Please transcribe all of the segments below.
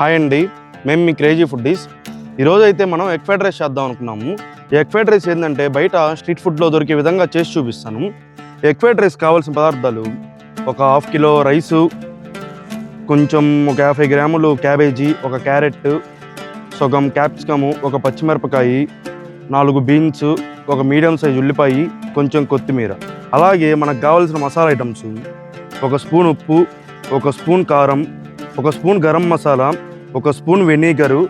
Hi అండి. మేము మీ crazy foodies. ఈరోజు అయితే మనం ఎగ్ ఫ్రైడ్ రైస్ చేద్దాం అనుకున్నాము. ఈ ఎగ్ ఫ్రైడ్ రైస్ ఏంటంటే బయట స్ట్రీట్ ఫుడ్లో దొరికే విధంగా చేసి చూపిస్తాను. ఎగ్ ఫ్రైడ్ రైస్ కావాల్సిన పదార్థాలు ఒక హాఫ్ కిలో రైసు కొంచెం ఒక యాభై గ్రాములు క్యాబేజీ ఒక క్యారెట్ సగం క్యాప్సికము ఒక పచ్చిమిరపకాయి నాలుగు బీన్స్ ఒక మీడియం సైజ్ ఉల్లిపాయ కొంచెం కొత్తిమీర. అలాగే మనకు కావాల్సిన మసాలా ఐటమ్స్ ఒక స్పూన్ ఉప్పు ఒక స్పూన్ కారం ఒక స్పూన్ గరం మసాలా ఒక స్పూన్ వెనిగరు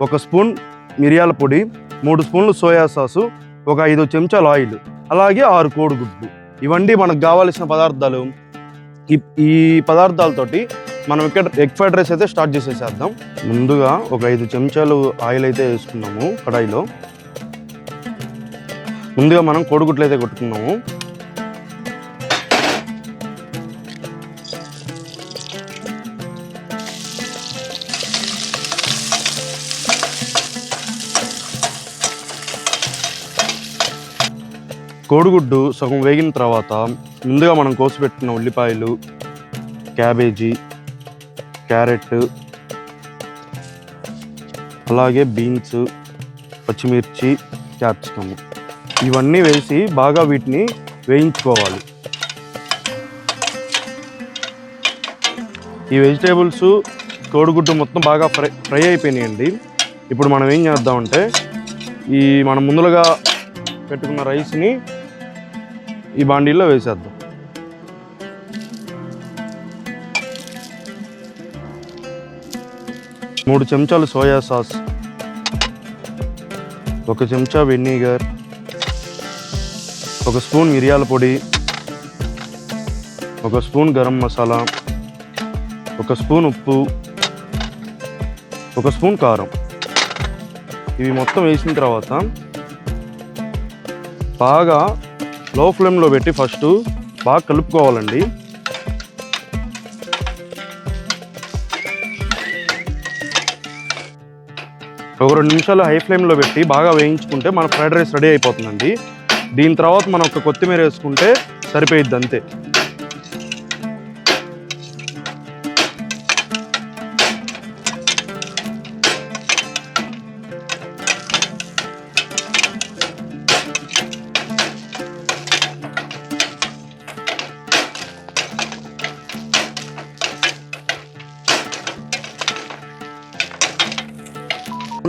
ఒక స్పూన్ మిరియాల పొడి మూడు స్పూన్లు సోయా సాసు ఒక ఐదు చెంచాలు ఆయిల్ అలాగే ఆరు కోడిగుడ్లు. ఇవన్నీ మనకు కావాల్సిన పదార్థాలు. ఈ ఈ పదార్థాలతోటి మనం ఇక్కడ ఎగ్ ఫ్రైడ్ రైస్ అయితే స్టార్ట్ చేసేసేద్దాం. ముందుగా ఒక ఐదు చెంచాలు ఆయిల్ అయితే వేసుకున్నాము కడాయిలో. ముందుగా మనం కోడిగుడ్లు అయితే కొట్టుకున్నాము. కోడిగుడ్డు సగం వేగిన తర్వాత ముందుగా మనం కోసిపెట్టిన ఉల్లిపాయలు క్యాబేజీ క్యారెట్ అలాగే బీన్స్ పచ్చిమిర్చి క్యాప్సికమ్ ఇవన్నీ వేసి బాగా వీటిని వేయించుకోవాలి. ఈ వెజిటేబుల్స్ కోడిగుడ్డు మొత్తం బాగా ఫ్రై ఫ్రై అయిపోయినాయండి. ఇప్పుడు మనం ఏం చేద్దామంటే ఈ మనం ముందులుగా పెట్టుకున్న రైస్ని ఈ బాండీల్లో వేసేద్దాం. మూడు చెంచాలు సోయా సాస్ ఒక చెంచా వెనిగర్ ఒక స్పూన్ మిరియాల పొడి ఒక స్పూన్ గరం మసాలా ఒక స్పూన్ ఉప్పు ఒక స్పూన్ కారం. ఇవి మొత్తం వేసిన తర్వాత బాగా లో ఫ్లేమ్లో పెట్టి ఫస్ట్ బాగా కలుపుకోవాలండి. ఒక రెండు నిమిషాలు హై ఫ్లేమ్లో పెట్టి బాగా వేయించుకుంటే మన ఫ్రైడ్ రైస్ రెడీ అయిపోతుందండి. దీని తర్వాత మనం ఒక కొత్తిమీర వేసుకుంటే సరిపోయిద్ది అంతే.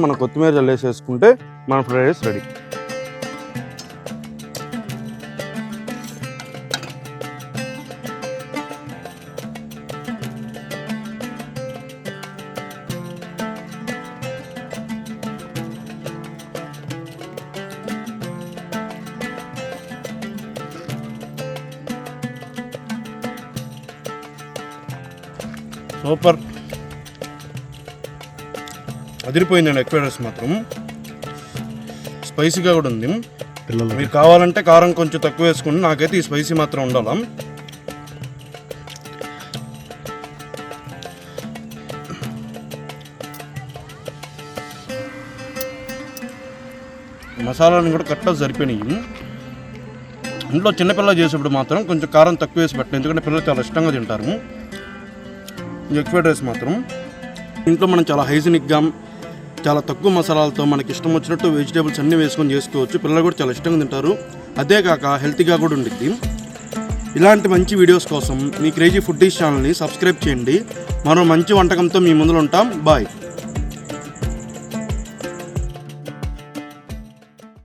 మనం కొత్తిమీర చల్లేసేసుకుంటే మన ఫ్రైడ్ రైస్ రెడీ. సూపర్. అదిరిపోయిందండి ఎక్కువ రైస్ మాత్రం. స్పైసీగా కూడా ఉంది. పిల్లలు మీకు కావాలంటే కారం కొంచెం తక్కువ వేసుకోండి నాకైతే ఈ స్పైసీ మాత్రం ఉండాలా? మసాలాని కూడా కరెక్ట్గా సరిపోయినాయి. ఇంట్లో చిన్నపిల్ల చేసేప్పుడు మాత్రం కొంచెం కారం తక్కువ వేసి పెట్టండి. ఎందుకంటే పిల్లలు చాలా ఇష్టంగా తింటారు. ఎగ్ ఫ్రైడ్ రైస్ మాత్రం. ఇంట్లో మనం చాలా హైజీనిక్గా చాలా తక్కువ మసాలాలతో మనకి ఇష్టం వచ్చినట్టు వెజిటేబుల్స్ అన్నీ వేసుకొని చేసుకోవచ్చు. పిల్లలు కూడా చాలా ఇష్టంగా తింటారు. అదే కాక హెల్తీగా కూడా ఉండిద్ది. ఇలాంటి మంచి వీడియోస్ కోసం మీ క్రేజీ ఫుడ్ డిష్ ఛానల్ని సబ్స్క్రైబ్ చేయండి. మరో మంచి వంటకంతో మీ ముందులో ఉంటాం. బాయ్.